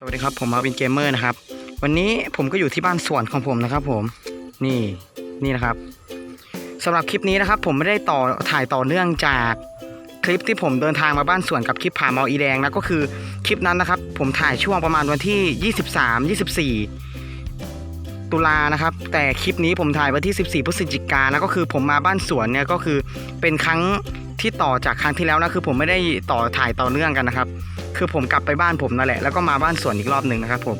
สวัสดีครับผมมาวินเกมเมอร์นะครับ วันนี้ผมก็อยู่ที่บ้านสวนของผมนะครับ ผมนี่นี่นะครับสำหรับคลิปนี้นะครับ ผมไม่ได้ต่อถ่ายต่อเนื่องจากคลิปที่ผมเดินทางมาบ้านสวนกับคลิปผ่ามาอีแดงนะก็คือคลิปนั้นนะครับ ผมถ่ายช่วงประมาณวันที่ 23 24 ตุลานะครับ แต่คลิปนี้ผมถ่ายวันที่ 14พฤศจิกายนนะก็คือผมมาบ้านสวนเนี่ยก็คือเป็นครั้ง ที่ต่อจากครั้งที่แล้วนะคือผมไม่ได้ต่อถ่ายต่อเนื่องกันนะครับ คือผมกลับไปบ้านผมนั่นแหละ แล้วก็มาบ้านสวนอีกรอบหนึ่งนะครับผม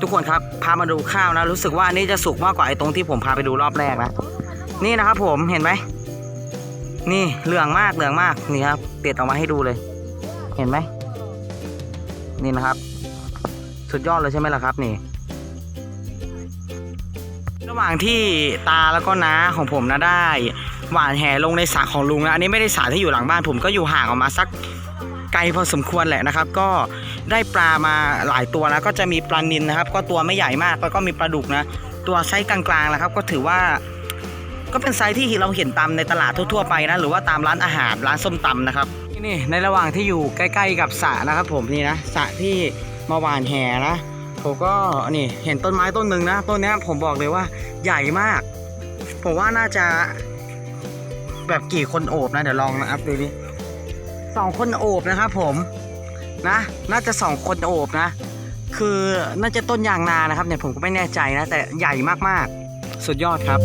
ทุกคนครับพามาดูข้าวนะ รู้สึกว่านนี้จะสุกมากกว่าไอ้ตรงที่ผมพาไปดูรอบแรกนะนี่นะครับผมเห็นไหมนี่เหลืองมากเหลืองมากนี่ครับเด็ดออกมาให้ดูเลย เห็นไหมนี่นะครับ สุดยอดเลยใช่ไหมล่ะครับนี่ ระหว่างที่ตาแล้วก็น้าของผมนะได้ หวานแหลงในสระของลุงนะอันนี้ไม่ได้สระที่อยู่หลังบ้านผมก็อยู่ห่างออกมาสักไกลพอสมควรแหละนะครับ ก็ได้ปลามาหลายตัวแล้วก็จะมีปลานินนะครับ ก็ตัวไม่ใหญ่มากแล้วก็มีปลาดุกนะ ตัวไซส์กลางๆแล้วครับ ก็ถือว่า ก็เป็นไซส์ที่เราเห็นตามในตลาดทั่วๆไปนะหรือว่าตามร้านอาหารร้านส้มตำนะครับนี่ในระหว่างที่อยู่ใกล้ ๆ กับสระนะครับ ผมนี่นะสระที่มาหวานแหนะ ผมก็นี่เห็นต้นไม้ต้นหนึ่งนะต้นนี้ผมบอกเลยว่าใหญ่มาก ผมว่าน่าจะแบบกี่คนโอบนะเดี๋ยวลองนะครับดูดิสองคนโอบนะครับผมนะ น่าจะสองคนโอบนะ คือน่าจะต้นยางนานะครับเนี่ยผมก็ไม่แน่ใจนะ แต่ใหญ่มากๆ สุดยอดครับ